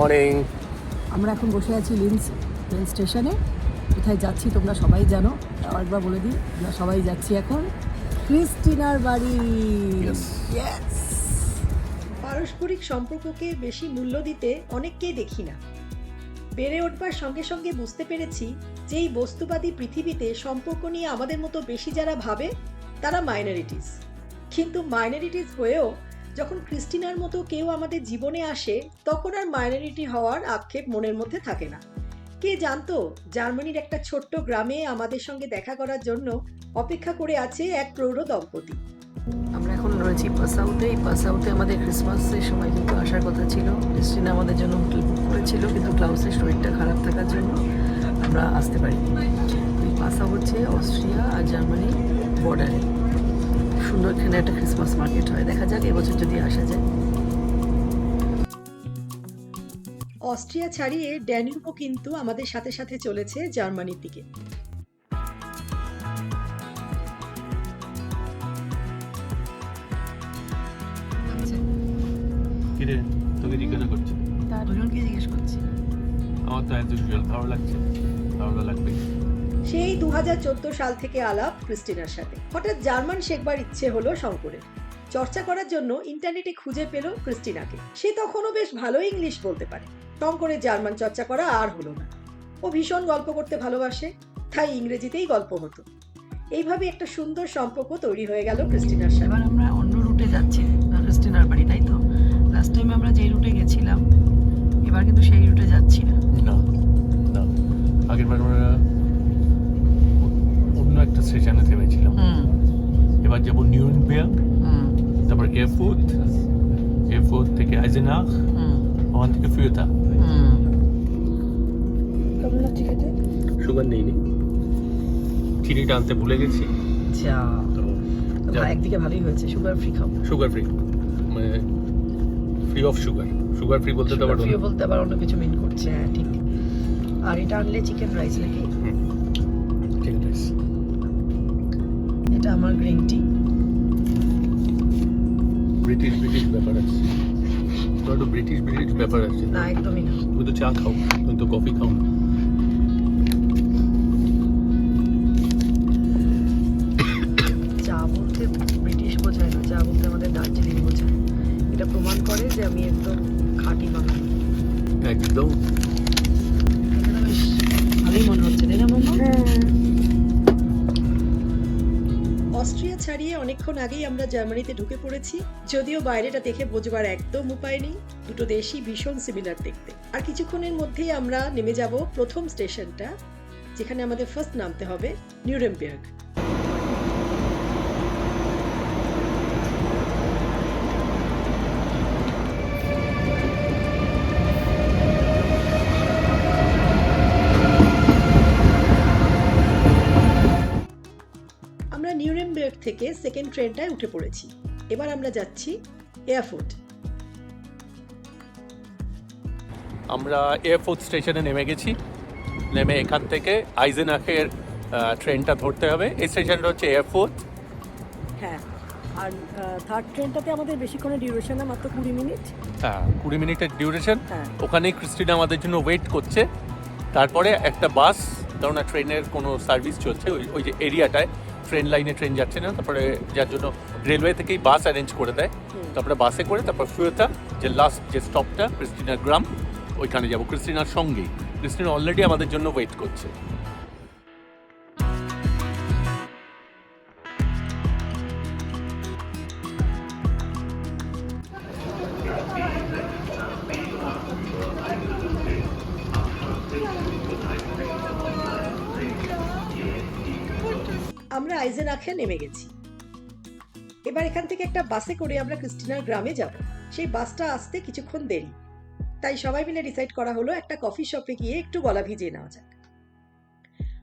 Morning. আমরা এখন বসে আছি লিন্স রেল স্টেশনে কোথায় যাচ্ছি তোমরা সবাই জানো। একবার বলে দিই আমরা সবাই যাচ্ছি এখন ক্রিস্টিনার বাড়ি! পারস্পরিক সম্পর্ককে বেশি মূল্য দিতে অনেককেই দেখি না। বেড়ে উঠবার সঙ্গে সঙ্গে বুঝতে পেরেছি যে এই বস্তুবাদী পৃথিবীতে সম্পর্ক নিয়ে আমাদের মতো বেশি যারা ভাবে তারা মাইনরিটিস কিন্তু মাইনরিটিস হয়েও যখন ক্রিস্টিনার মতো কেউ আমাদের জীবনে আসে, তখন আর মাইনরিটি হওয়ার আক্ষেপ মনের মধ্যে থাকে না। কে জানতো, জার্মানির একটা ছোট্ট গ্রামে আমাদের সঙ্গে দেখা করার জন্য অপেক্ষা করে আছে এক প্রৌঢ় দম্পতি। আমরা এখন রয়েছি পাসাউতে। এই পাসাউতে আমাদের ক্রিসমাসের সময় কিন্তু আসার কথা ছিল। ক্রিস্টিনা আমাদের জন্য হোটেল বুক করেছিল, কিন্তু ক্লাউসের শরীরটা খারাপ থাকার জন্য আমরা আসতে পারিনি। এই পাসা হচ্ছে অস্ট্রিয়া আর জার্মানি বর্ডারে। সুন্দর এখানে একটা ক্রিসমাস মার্কেট হয়। দেখা যাক এবছর যদি আসা যায়। অস্ট্রিয়া ছাড়িয়ে ড্যানিউবও কিন্তু আমাদের সাথে সাথে চলেছে জার্মানির দিকে। কিরে তোকে জিজ্ঞাসা করছি। দুজনকে জিজ্ঞেস করছি। আমার তো ইউজুয়াল ভালো লাগছে। ভালো লাগবে। সেই দু হাজার চোদ্দ সাল থেকে আলাপ ক্রিস্টিনার সাথে। হঠাৎ জার্মান শেখবার ইচ্ছে হলো শঙ্করের। চর্চা করার জন্য ইন্টারনেটে খুঁজে পেল ক্রিস্টিনাকে। সে তখনও বেশ ভালো ইংলিশ বলতে পারে। শঙ্করের জার্মান চর্চা করা আর হলো না। ও ভীষণ গল্প করতে ভালোবাসে তাই ইংরেজিতেই গল্প হতো। এইভাবে একটা সুন্দর সম্পর্ক তৈরি হয়ে গেল ক্রিস্টিনার সাথে। এবার আমরা অন্য রুটে যাচ্ছি ক্রিস্টিনার বাড়ি তাই তো? লাস্ট টাইম আমরা যে রুটে গেছিলাম এবার কিন্তু সেই রুটে যাচ্ছি না। না না। আগের বার আমরা একটা স্টেশনে থেমেছিলাম। হুম। এবার যাব নিউনবেয়ার্গ হুম। তারপর এয়ারফোর্ট এয়ারফোর্ট থেকে আইজেনাখ হুম। ওখান থেকে ফিউতা। সুগার নেই নি চিনিটা আনতে ভুলে গেছি। যা তো তো একদিকে ভালোই হয়েছে সুগার ফ্রি খাও সুগার ফ্রি মানে free of sugar sugar free বলতে তো আবার ফ্রি বলতে আবার অন্য কিছু মিন করছে হ্যাঁ ঠিক আর এটা আনলে চিকেন রাইস নাকি? ঠিক আছে এটা আমার গ্রিন টি ব্রিটিশ ব্রিটিশ ব্যাপার আছে। ব্রিটিশ ব্রিটিশ ব্যাপার আছে। না একদমই না। তুমি তো চা খাও তুমি তো কফি খাও না। ছাড়িয়ে অনেকক্ষণ আগেই আমরা জার্মানিতে ঢুকে পড়েছি, যদিও বাইরেটা দেখে বোঝবার একদম উপায় নেই। দুটো দেশই ভীষণ সিমিলার দেখতে। আর কিছুক্ষণের মধ্যেই আমরা নেমে যাব প্রথম স্টেশনটা, যেখানে আমাদের ফার্স্ট নামতে হবে নিউরেমবার্গ। থেকে সেকেন্ড ট্রেনটায় উঠে পড়েছি। এবার আমরা যাচ্ছি এয়ারফোর্ট। আমরা এয়ারফোর্ট স্টেশনে নেমে গেছি। নেমে এখান থেকে আইজেনাখের ট্রেনটা ধরতে হবে। এই স্টেশনটা হচ্ছে এয়ারফোর্ট। হ্যাঁ আর থার্ড ট্রেনটাতে আমাদের বেশিক্ষণের ডিউরেশন না মাত্র কুড়ি মিনিট হ্যাঁ কুড়ি মিনিটের ডিউরেশন হ্যাঁ। ওখানেই ক্রিস্টিনা আমাদের জন্য ওয়েট করছে। তারপরে একটা বাস কারণ ট্রেনের কোনো সার্ভিস চলছে ওই ওই যে এরিয়াটায় ট্রেন লাইনে ট্রেন যাচ্ছে না তারপরে যার জন্য রেলওয়ে থেকেই বাস অ্যারেঞ্জ করে দেয়। তারপরে বাসে করে তারপর ফিরতা যে লাস্ট যে স্টপটা ক্রিস্টিনার গ্রাম ওইখানে যাব। ক্রিস্টিনার সঙ্গেই। ক্রিস্টিনা অলরেডি আমাদের জন্য ওয়েট করছে। আমরা আইজেনাখে নেমে গেছি। এবার এখান থেকে একটা বাসে করে আমরা ক্রিস্টিনার গ্রামে যাব। সেই বাসটা আসতে কিছুক্ষণ দেরি। তাই সবাই মিলে ডিসাইড করা হলো একটা কফি শপে গিয়ে একটু গলা ভিজিয়ে নেওয়া যাক।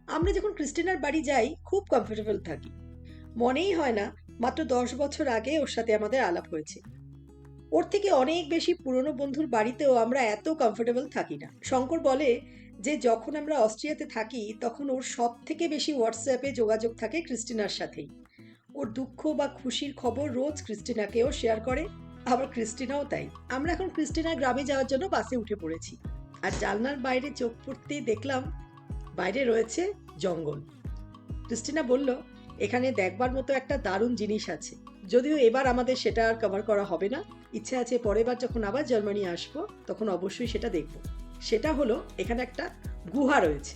আমরা যখন ক্রিস্টিনার বাড়ি যাই, খুব কমফোর্টেবল থাকি। মনেই হয় না, মাত্র দশ বছর আগে ওর সাথে আমাদের আলাপ হয়েছে। ওর থেকে অনেক বেশি পুরনো বন্ধুর বাড়িতেও আমরা এত কমফোর্টেবল থাকি না। শঙ্কর বলে যে যখন আমরা অস্ট্রিয়াতে থাকি, তখন ওর সব থেকে বেশি হোয়াটসঅ্যাপে যোগাযোগ থাকে ক্রিস্টিনার সাথেই। ওর দুঃখ বা খুশির খবর রোজ ক্রিস্টিনাকেও শেয়ার করে, আবার ক্রিস্টিনাও তাই। আমরা এখন ক্রিস্টিনার গ্রামে যাওয়ার জন্য বাসে উঠে পড়েছি। আর জানলার বাইরে চোখ পড়তেই দেখলাম বাইরে রয়েছে জঙ্গল। ক্রিস্টিনা বলল, এখানে দেখবার মতো একটা দারুণ জিনিস আছে। যদিও এবার আমাদের সেটা আর কভার করা হবে না। ইচ্ছে আছে পরের বার যখন আবার জার্মানি আসব, তখন অবশ্যই সেটা দেখব। সেটা হলো এখানে একটা গুহা রয়েছে।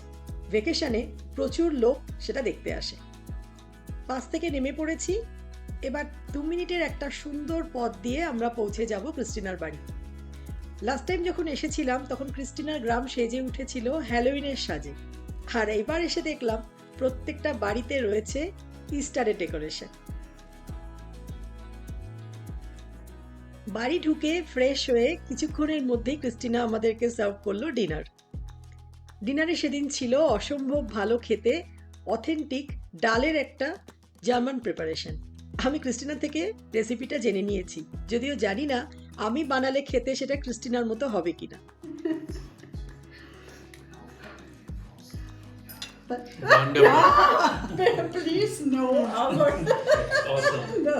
ভেকেশনে প্রচুর লোক সেটা দেখতে আসে। বাস থেকে নেমে পড়েছি। এবার দু মিনিটের একটা সুন্দর পথ দিয়ে আমরা পৌঁছে যাব ক্রিস্টিনার বাড়ি। লাস্ট টাইম যখন এসেছিলাম, তখন ক্রিস্টিনার গ্রাম সেজে উঠেছিল হ্যালোইনের সাজে। আর এবার এসে দেখলাম প্রত্যেকটা বাড়িতে রয়েছে ইস্টারের ডেকোরেশন বাড়ি ঢুকে ফ্রেশ হয়ে কিছুক্ষণের মধ্যেই ক্রিস্টিনা আমাদেরকে সার্ভ করল ডিনার ডিনারে সেদিন ছিল অসম্ভব ভালো খেতে অথেন্টিক ডালের একটা জার্মান প্রিপারেশন আমি ক্রিস্টিনা থেকে রেসিপিটা জেনে নিয়েছি, যদিও জানি না আমি বানালে খেতে সেটা ক্রিস্টিনার মতো হবে কিনা। Please, no, no, no.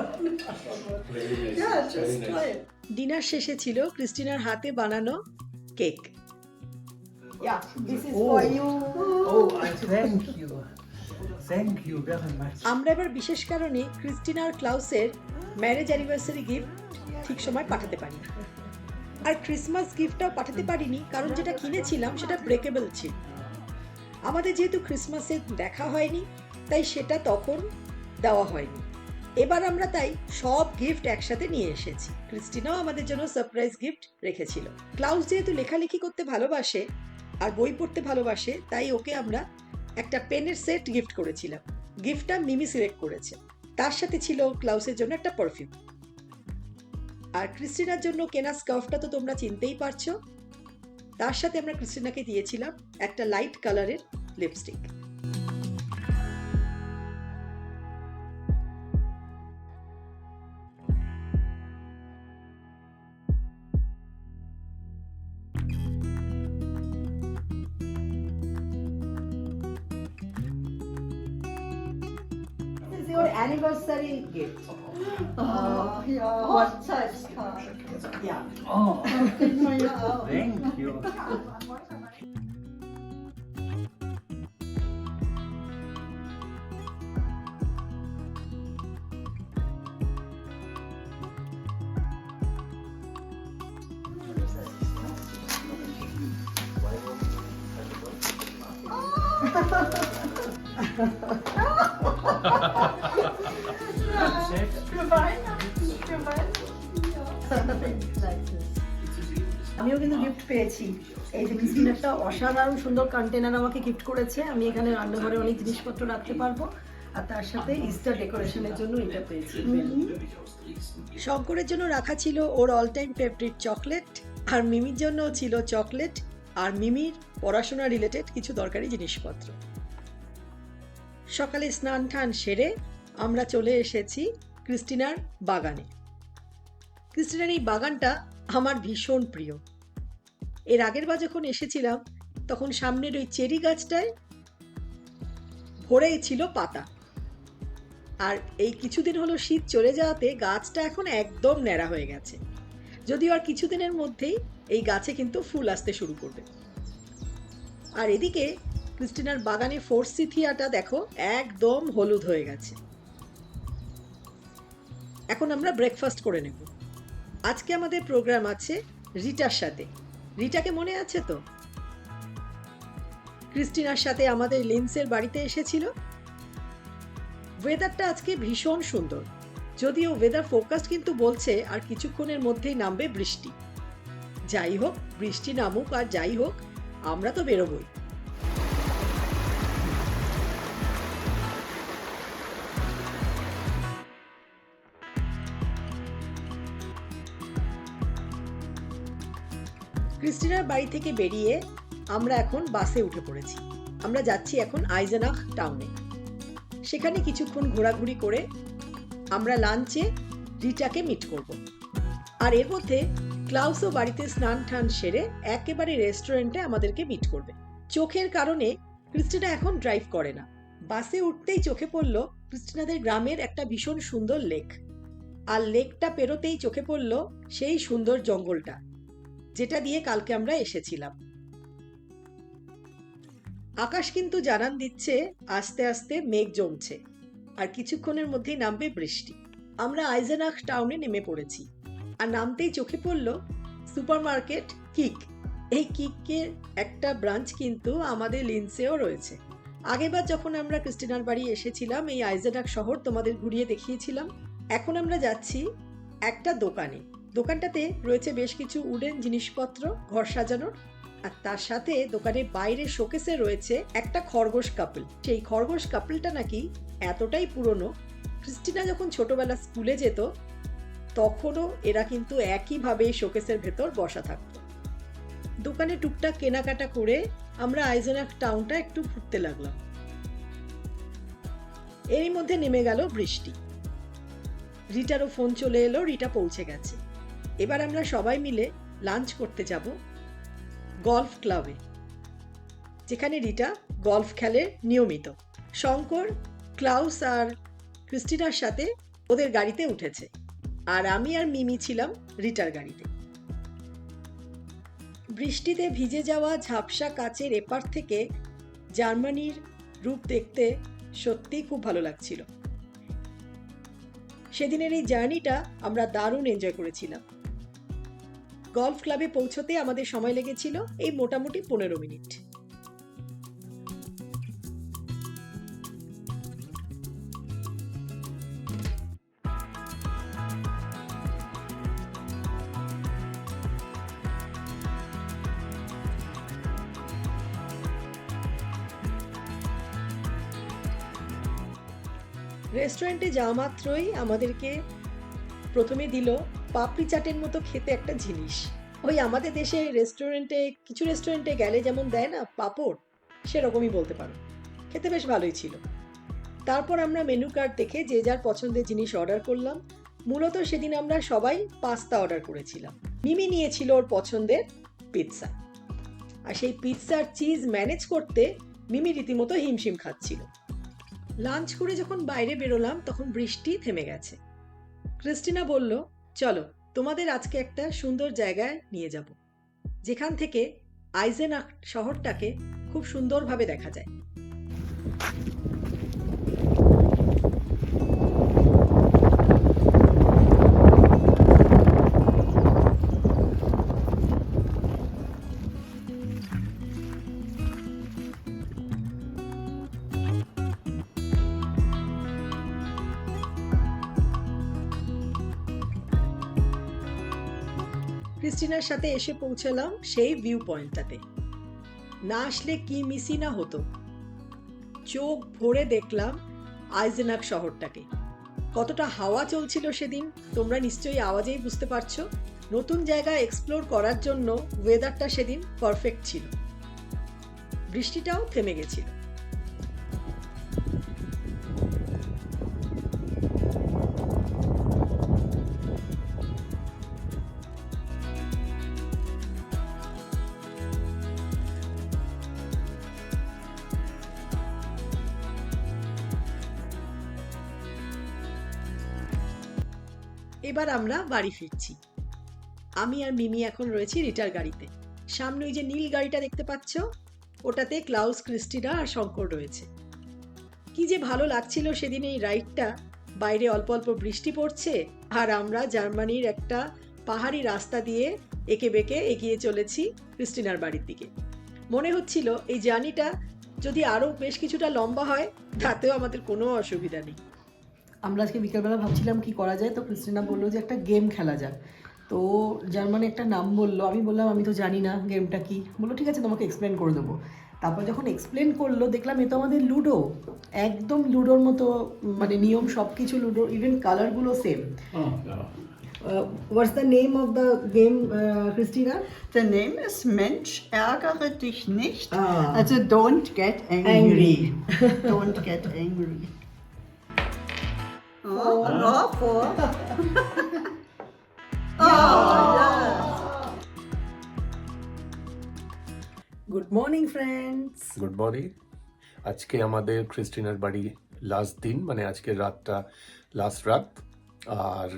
Yeah, just try it. Dinner শেষে ছিল ক্রিস্টিনার হাতে বানানো cake Yeah, this is Oh. for you. Oh, I thank you. Thank you very much. আমরা এবার বিশেষ কারণে ক্রিস্টিনা আর ক্লাউসের ম্যারেজ অ্যানিভার্সারি গিফট ঠিক সময় পাঠাতে পারি আর ক্রিসমাস গিফটটাও পাঠাতে পারিনি কারণ যেটা কিনেছিলাম সেটা ব্রেকেবল ছিল আমাদের যেহেতু ক্রিসমাসে দেখা হয়নি, তাই সেটা তখন দেওয়া হয়নি। এবার আমরা তাই সব গিফট একসাথে নিয়ে এসেছি। ক্রিস্টিনাও আমাদের জন্য সারপ্রাইজ গিফট রেখেছিল। ক্লাউস যেহেতু লেখালেখি করতে ভালোবাসে আর বই পড়তে ভালোবাসে, তাই ওকে আমরা একটা পেনের সেট গিফট করেছিলাম। গিফটটা মিমি সিলেক্ট করেছে। তার সাথে ছিল ক্লাউসের জন্য একটা পারফিউম আর ক্রিস্টিনার জন্য কেনা স্কার্ফটা তো তোমরা চিনতেই পারছ। তার সাথে আমরা ক্রিস্টিনাকে দিয়েছিলাম একটা লাইট কালারের lipstick This is your anniversary gift. Oh, ja. Hochzeitskarte. Ja. Oh, Kriegt Für Weihnachten, für Weihnachten. আমিও কিন্তু গিফট পেয়েছি। এই ক্রিস্টিন একটা অসাধারণ সুন্দর কন্টেনার আমাকে গিফট করেছে। আমি এখানে রান্নাঘরে অনেক জিনিসপত্র রাখতে পারব। আর তার সাথে ইস্টার ডেকোরেশনের জন্য এটা পেয়েছি। শঙ্করের জন্য রাখা ছিল ওর অল টাইম ফেভারিট চকলেট আর মিমির জন্য ছিল চকলেট আর মিমির পড়াশোনা রিলেটেড কিছু দরকারি জিনিসপত্র। সকালে স্নান টান সেরে আমরা চলে এসেছি ক্রিস্টিনার বাগানে। ক্রিস্টিনার এই বাগানটা আমার ভীষণ প্রিয়। এর আগের বার যখন এসেছিলাম, তখন সামনের ওই চেরি গাছটায় ভরেই ছিল পাতা। আর এই কিছুদিন হলো শীত চলে যাওয়াতে গাছটা এখন একদম ন্যাড়া হয়ে গেছে। যদিও আর কিছুদিনের মধ্যেই এই গাছে কিন্তু ফুল আসতে শুরু করবে। আর এদিকে ক্রিস্টিনার বাগানে ফোর্সিথিয়াটা দেখো একদম হলুদ হয়ে গেছে। এখন আমরা ব্রেকফাস্ট করে নেব। আজকে আমাদের প্রোগ্রাম আছে রিটার সাথে। রিটাকে মনে আছে তো? ক্রিস্টিনার সাথে আমাদের লিন্সের বাড়িতে এসেছিল। ওয়েদারটা আজকে ভীষণ সুন্দর। যদিও ওয়েদার ফোরকাস্ট কিন্তু বলছে আর কিছুক্ষণের মধ্যেই নামবে বৃষ্টি। যাই হোক, বৃষ্টি নামুক আর যাই হোক, আমরা তো বেরোবই। ক্রিস্টিনার বাড়ি থেকে বেরিয়ে আমরা এখন বাসে উঠে পড়েছি। আমরা যাচ্ছি এখন আইজেনাখ টাউনে সেখানে কিছুক্ষণ ঘোরাঘুরি করে আমরা লাঞ্চে রিটাকে মিট করব। আর এর মধ্যে ক্লাউসও বাড়িতে স্নান টান সেরে একেবারে রেস্টুরেন্টে আমাদেরকে মিট করবে। চোখের কারণে ক্রিস্টিনা এখন ড্রাইভ করে না। বাসে উঠতেই চোখে পড়ল ক্রিস্টিনাদের গ্রামের একটা ভীষণ সুন্দর লেক আর লেকটা পেরোতেই চোখে পড়ল সেই সুন্দর জঙ্গলটা, যেটা দিয়ে কালকে আমরা এসেছিলাম। আকাশ কিন্তু জানান দিচ্ছে, আস্তে আস্তে মেঘ জমছে। আর কিছুক্ষণের মধ্যেই নামবে বৃষ্টি। আমরা আইজেনাক টাউনে নেমে পড়েছি। আর নামতেই চোখে পড়ল সুপারমার্কেট কিক। এই কিকের একটা ব্রাঞ্চ কিন্তু আমাদের লিন্সেও রয়েছে। আগেবার যখন আমরা ক্রিস্টিনার বাড়ি এসেছিলাম, এই আইজেনাক শহর তোমাদের ঘুরিয়ে দেখিয়েছিলাম। এখন আমরা যাচ্ছি একটা দোকানে। দোকানটাতে রয়েছে বেশ কিছু উডেন জিনিসপত্র, ঘর সাজানোর আর তার সাথে দোকানের বাইরে শোকেসে রয়েছে একটা খরগোশ কাপল। সেই খরগোশ কাপলটা নাকি এতটাই পুরনো, ক্রিস্টিনা যখন ছোটবেলা স্কুলে যেত, তখনও এরা কিন্তু একইভাবে শোকেসের ভেতর বসা থাকতো। দোকানে টুকটাক কেনাকাটা করে আমরা আইজনাক টাউনটা একটু ঘুরতে লাগলাম। এরই মধ্যে নেমে গেল বৃষ্টি। রিটারও ফোন চলে এলো, রিটা পৌঁছে গেছে। এবার আমরা সবাই মিলে লাঞ্চ করতে যাব গলফ ক্লাবে, যেখানে রিটা গলফ খেলে নিয়মিত। শঙ্কর ক্লাউস আর ক্রিস্টিনার সাথে ওদের গাড়িতে উঠেছে। আর আমি আর মিমি ছিলাম রিটার গাড়িতে। বৃষ্টিতে ভিজে যাওয়া ঝাপসা কাচের এপার থেকে জার্মানির রূপ দেখতে সত্যিই খুব ভালো লাগছিল। সেদিনের এই জার্নিটা আমরা দারুণ এনজয় করেছিলাম। গলফ ক্লাবে পৌঁছতে আমাদের সময় লেগেছিল এই মোটামুটি পনেরো মিনিট। রেস্টুরেন্টে যাওয়া মাত্রই আমাদেরকে প্রথমে দিল পাপড়ি চাটের মতো খেতে একটা জিনিস। ওই আমাদের দেশে রেস্টুরেন্টে, কিছু রেস্টুরেন্টে গেলে যেমন দেয় না, পাঁপড়, সেরকমই বলতে পারো। খেতে বেশ ভালোই ছিল। তারপর আমরা মেনু কার্ড দেখে যে যার পছন্দের জিনিস অর্ডার করলাম। মূলত সেদিন আমরা সবাই পাস্তা অর্ডার করেছিলাম। মিমি নিয়েছিল ওর পছন্দের পিৎজা আর সেই পিৎজার চিজ ম্যানেজ করতে মিমি রীতিমতো হিমশিম খাচ্ছিল। লাঞ্চ করে যখন বাইরে বেরোলাম, তখন বৃষ্টি থেমে গেছে। ক্রিস্টিনা বলল, চলো, তোমাদের আজকে একটা সুন্দর জায়গায় নিয়ে যাব। যেখান থেকে আইজেনাক শহরটাকে খুব সুন্দরভাবে দেখা যায়। ক্রিস্টিনার সাথে এসে পৌঁছালাম সেই ভিউ পয়েন্টটাতে না আসলে কি মিসই না হতো। চোখ ভরে দেখলাম আইজেনাক শহরটাকে। কতটা হাওয়া চলছিল সেদিন, তোমরা নিশ্চয়ই আওয়াজেই বুঝতে পারছ। নতুন জায়গা এক্সপ্লোর করার জন্য ওয়েদারটা সেদিন পারফেক্ট ছিল। বৃষ্টিটাও থেমে গেছিল। এবার আমরা বাড়ি ফিরছি। আমি আর মিমি এখন রয়েছি রিটার গাড়িতে। সামনে ওই যে নীল গাড়িটা দেখতে পাচ্ছ, ওটাতে ক্লাউস ক্রিস্টিনা আর শঙ্কর রয়েছে। কি যে ভালো লাগছিল সেদিন এই রাইডটা। বাইরে অল্প অল্প বৃষ্টি পড়ছে আর আমরা জার্মানির একটা পাহাড়ি রাস্তা দিয়ে একে বেঁকে এগিয়ে চলেছি ক্রিস্টিনার বাড়ির দিকে। মনে হচ্ছিল এই জার্নিটা যদি আরও বেশ কিছুটা লম্বা হয়, তাতেও আমাদের কোনো অসুবিধা নেই। আমরা আজকে বিকেলবেলা ভাবছিলাম কি করা যায় তো ক্রিস্টিনা বলল যে একটা গেম খেলা যাক তো জার্মানি একটা নাম বলল আমি বললাম আমি তো জানি না গেমটা কি বলল ঠিক আছে তোমাকে এক্সপ্লেন করে দেবো তারপর যখন এক্সপ্লেন করল দেখলাম এ তো আমাদের লুডো একদম লুডোর মতো মানে নিয়ম সব কিছু লুডো ইভেন কালারগুলো same what's the name of the game Christina Der name ist Mensch, ärgere dich nicht. Ah. Also don't get angry. Angry. don't get angry. Oh, oh, four. Good morning friends good morning আজকে আমাদের ক্রিস্টিনার বাড়ি last দিন মানে আজকের রাতটা last রাত। আর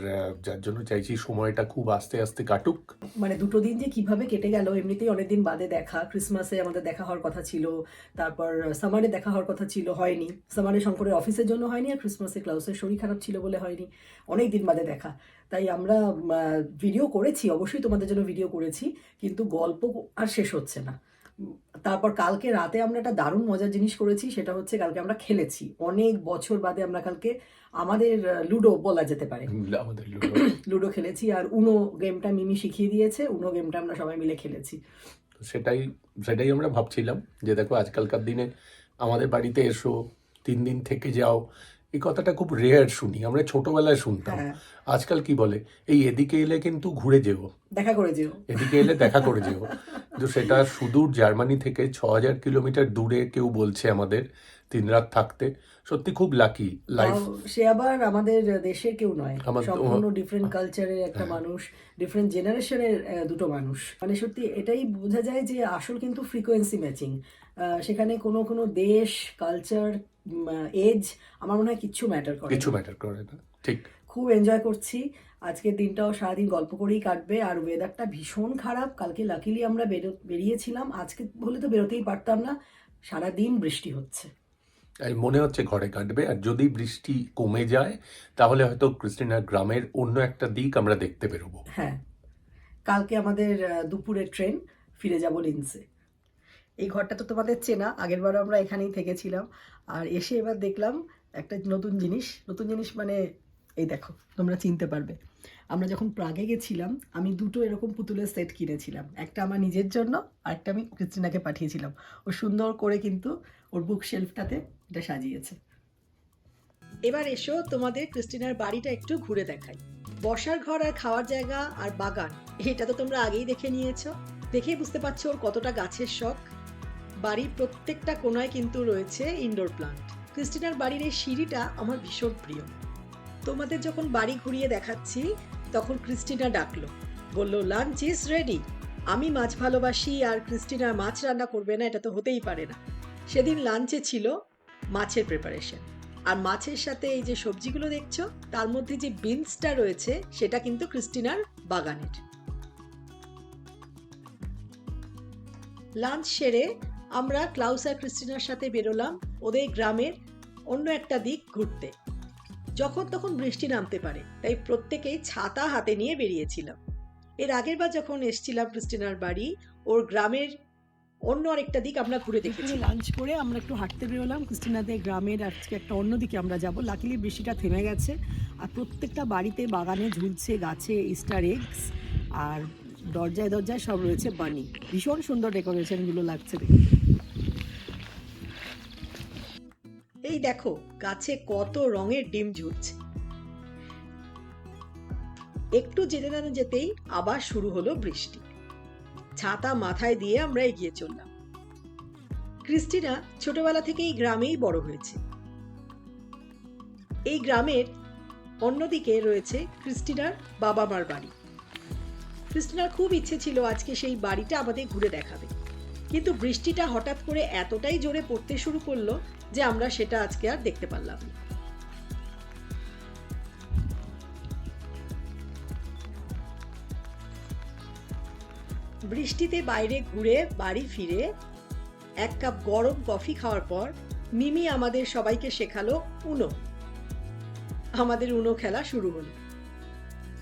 যার জন্য চাইছি সময়টা খুব আস্তে আস্তে কাটুক। মানে দুটো দিন যে কীভাবে কেটে গেল, এমনিতেই অনেকদিন বাদে দেখা। ক্রিসমাসে আমাদের দেখা হওয়ার কথা ছিল, তারপর সামারে দেখা হওয়ার কথা ছিল, হয়নি। সামারে শঙ্করের অফিসের জন্য হয়নি আর ক্রিসমাসে ক্লাউসের শরীর খারাপ ছিল বলে হয়নি। অনেক দিন বাদে দেখা। তাই আমরা ভিডিও করেছি, অবশ্যই তোমাদের জন্য ভিডিও করেছি, কিন্তু গল্প আর শেষ হচ্ছে না। তারপর কালকে রাতে আমরা একটা দারুণ মজার জিনিস করেছি সেটা হচ্ছে কালকে আমরা খেলেছি। অনেক বছর বাদে আমরা কালকে আমাদের লুডো বলা যেতে পারে। আমাদের লুডো। লুডো খেলেছি আর উনো গেমটা মিমি শিখিয়ে দিয়েছে উনো গেমটা আমরা সবাই মিলে খেলেছি। তো সেটাই সেটাই আমরা ভাবছিলাম যে দেখো আজকালকার দিনে আমাদের বাড়িতে এসো তিন দিন থেকে যাও এই কথাটা খুব রেয়ার শুনি আমরা ছোটবেলায় শুনতাম। হ্যাঁ। আজকাল কি বলে এই এদিকে এলে কিন্তু ঘুরে যেও। দেখা করে যেও। এদিকে এলে দেখা করে যেও। কিন্তু সেটা সুদূর জার্মানি থেকে ছ হাজার কিলোমিটার দূরে কেউ বলছে আমাদের। তিন রাত থাকতে। সত্যি খুব লাকি লাইফ সে আবার আমাদের দেশের কেউ নয় সম্পূর্ণ ডিফারেন্ট কালচারের একটা হ্যাঁ। মানুষ ডিফারেন্ট জেনারেশনের দুটো মানুষ। মানে সত্যি এটাই বোঝা যায় যে আসল কিন্তু ফ্রিকোয়েন্সি ম্যাচিং সেখানে কোনো কোনো দেশ কালচার এজ আমার মনে হয় কিচ্ছু ম্যাটার করে কিছু ম্যাটার করে না। ঠিক। খুব এনজয় করছি। আজকের দিনটাও সারাদিন গল্প করেই কাটবে। আর ওয়েদারটা ভীষণ খারাপ। কালকে লাকিলি আমরা বেরো বেরিয়েছিলাম। আজকে হলে তো বেরোতেই পারতাম না। সারাদিন বৃষ্টি হচ্ছে। মনে হচ্ছে ঘরে কাটবে। আর যদি বৃষ্টি কমে যায়, তাহলে হয়তো ক্রিস্টিনার গ্রামের অন্য একটা দিক আমরা দেখতে বেরোবো। হ্যাঁ কালকে আমাদের দুপুরের ট্রেন, ফিরে যাব লিন্সে। এই ঘরটা তো তোমাদের চেনা, আগের বার আমরা এখানেই থেকেছিলাম। আর এসে এবার দেখলাম একটা নতুন জিনিস। নতুন জিনিস মানে এই দেখো, তোমরা চিনতে পারবে। আমরা যখন প্রাগে গেছিলাম, আমি দুটো এরকম পুতুলের সেট কিনেছিলাম। একটা আমার নিজের জন্য আর একটা আমি ক্রিস্টিনাকে পাঠিয়েছিলাম। ও সুন্দর করে কিন্তু ওর বুক শেলফটাতে এটা সাজিয়েছে। এবার এসো তোমাদের ক্রিস্টিনার বাড়িটা একটু ঘুরে দেখাই। বসার ঘর আর খাওয়ার জায়গা আর বাগান, এটা তো তোমরা আগেই দেখে নিয়েছো। দেখেই বুঝতে পারছ ওর কতটা গাছের শখ। বাড়ির প্রত্যেকটা কোনায় কিন্তু রয়েছে ইনডোর প্লান্ট ক্রিস্টিনার বাড়ির এই সিঁড়িটা আমার ভীষণ প্রিয়। তোমাদের যখন বাড়ি ঘুরিয়ে দেখাচ্ছি, তখন ক্রিস্টিনা ডাকলো। বলল লাঞ্চ ইজ রেডি আমি মাছ ভালোবাসি আর ক্রিস্টিনা মাছ রান্না করবে না, এটা তো হতেই পারে না। সেদিন লাঞ্চে ছিল মাছের প্রিপারেশন আর মাছের সাথে এই যে সবজিগুলো দেখছ, তার মধ্যে যে বিনসটা রয়েছে, সেটা কিন্তু ক্রিস্টিনার বাগানের। লাঞ্চ সেরে আমরা ক্লাউস আর ক্রিস্টিনার সাথে বেরোলাম ওদের গ্রামের অন্য একটা দিক ঘুরতে। যখন তখন বৃষ্টি নামতে পারে তাই প্রত্যেকেই ছাতা হাতে নিয়ে বেরিয়েছিলাম। এর আগের বার যখন এসছিলাম ক্রিস্টিনার বাড়ি ওর গ্রামের অন্য আরেকটা দিক আমরা ঘুরে দেখেছি। লাঞ্চ করে আমরা একটু হাঁটতে বেরোলাম। ক্রিস্টিনাদের গ্রামের আজকে একটা অন্য দিকে আমরা যাব। লাকিলি বৃষ্টিটা থেমে গেছে। আর প্রত্যেকটা বাড়িতে বাগানে ঝুলছে গাছে ইস্টার এগস আর দরজায় দরজায় সব রয়েছে বানি ভীষণ সুন্দর ডেকোরেশনগুলো লাগছে দেখে এই দেখো, গাছে কত রঙের ডিম ঝুলছে। একটু যেতে না যেতেই আবার শুরু হলো বৃষ্টি। ছাতা মাথায় দিয়ে আমরা এগিয়ে চললাম। ক্রিস্টিনা ছোটবেলা থেকেই গ্রামেই বড় হয়েছে। এই গ্রামের অন্যদিকে রয়েছে ক্রিস্টিনার বাবা মার বাড়ি। ক্রিস্টিনার খুব ইচ্ছে ছিল আজকে সেই বাড়িটা আমাদের ঘুরে দেখাবে। কিন্তু বৃষ্টিটা হঠাৎ করে এতটাই জোরে পড়তে শুরু করল যে আমরা সেটা আজকে আর দেখতে পারলাম না। বৃষ্টিতে বাইরে ঘুরে বাড়ি ফিরে এক কাপ গরম কফি খাওয়ার পর মিমি আমাদের সবাইকে শেখালো উনো। আমাদের উনো খেলা শুরু হলো।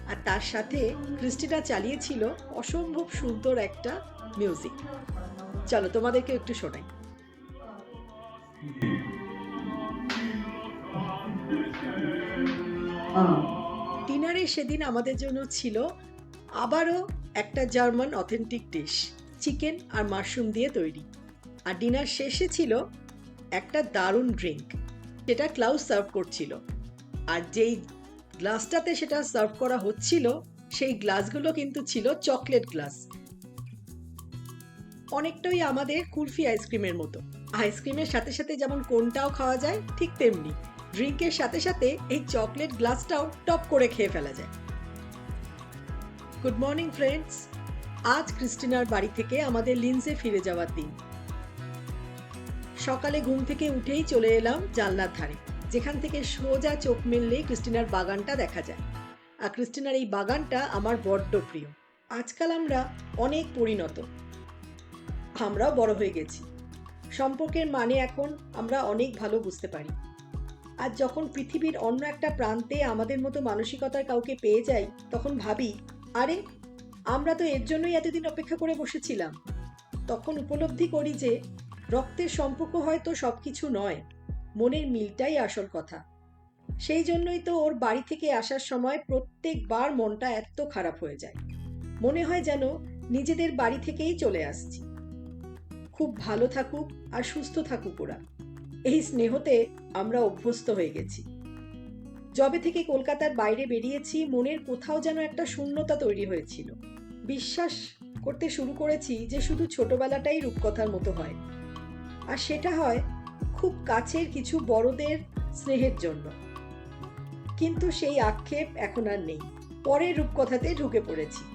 আর তার সাথে ক্রিস্টিনা চালিয়েছিল অসম্ভব সুন্দর একটা মিউজিক। চলো তোমাদেরকে একটু শোনাই। ডিনারে সেদিন আমাদের জন্য ছিল আবারও একটা জার্মান অথেন্টিক ডিশ, চিকেন আর মাশরুম দিয়ে তৈরি। আর ডিনার শেষে ছিল একটা দারুণ ড্রিঙ্ক সেটা ক্লাউস সার্ভ করছিল। আর যেই গ্লাসটাতে সেটা সার্ভ করা হচ্ছিল, সেই গ্লাসগুলো কিন্তু ছিল চকলেট গ্লাস। অনেকটাই আমাদের কুলফি আইসক্রিমের মতো। আইসক্রিমের সাথে সাথে যেমন কোনটাও খাওয়া যায়, ঠিক তেমনি ড্রিঙ্কের সাথে সাথে এই চকলেট গ্লাসটাও টপ করে খেয়ে ফেলা যায়। Good morning, friends. আজ ক্রিস্টিনার বাড়ি থেকে আমাদের লিন্সে ফিরে যাওয়ার দিন। সকালে ঘুম থেকে উঠেই চলে এলাম জানলার ধারে, যেখান থেকে সোজা চোখ মেললেই ক্রিস্টিনার বাগানটা দেখা যায়। আর ক্রিস্টিনার এই বাগানটা আমার বড্ড প্রিয়। আজকাল আমরা অনেক পরিণত। আমরাও বড় হয়ে গেছি। সম্পর্কের মানে এখন আমরা অনেক ভালো বুঝতে পারি। আর যখন পৃথিবীর অন্য একটা প্রান্তে আমাদের মতো মানসিকতার কাউকে পেয়ে যাই, তখন ভাবি, আরে, আমরা তো এর জন্যই এতদিন অপেক্ষা করে বসেছিলাম। তখন উপলব্ধি করি যে, রক্তের সম্পর্ক হয়তো সব কিছু নয়, মনের মিলটাই আসল কথা। সেই জন্যই তো ওর বাড়ি থেকে আসার সময় প্রত্যেকবার মনটা এত খারাপ হয়ে যায়। মনে হয় যেন নিজেদের বাড়ি থেকেই চলে আসছি। খুব ভালো থাকুক আর সুস্থ থাকুক ওরা। এই স্নেহতে আমরা অভ্যস্ত হয়ে গেছি। যবে থেকে কলকাতার বাইরে বেরিয়েছি, মনের কোথাও যেন একটা শূন্যতা তৈরি হয়েছিল। বিশ্বাস করতে শুরু করেছি যে শুধু ছোটবেলাটাই রূপকথার মতো হয়। আর সেটা হয় খুব কাছের কিছু বড়দের স্নেহের জন্য। কিন্তু সেই আক্ষেপ এখন আর নেই। পরের রূপকথাতে ঢুকে পড়েছি।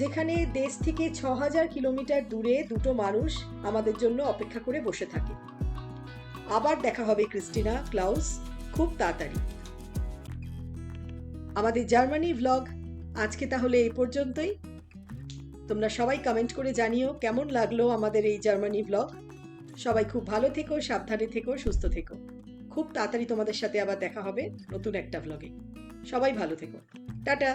যেখানে দেশ থেকে ছ হাজার কিলোমিটার দূরে দুটো মানুষ আমাদের জন্য অপেক্ষা করে বসে থাকে। আবার দেখা হবে ক্রিস্টিনা, ক্লাউস, খুব তাড়াতাড়ি। আমাদের জার্মানি ভ্লগ আজকে তাহলে এই পর্যন্তই। তোমরা সবাই কমেন্ট করে জানিও কেমন লাগল আমাদের এই জার্মানি ভ্লগ সবাই খুব ভালো থেকো, সাবধানে থেকো, সুস্থ থেকো। খুব তাড়াতাড়ি তোমাদের সাথে আবার দেখা হবে নতুন একটা ভ্লগে সবাই ভালো থেকো। টাটা!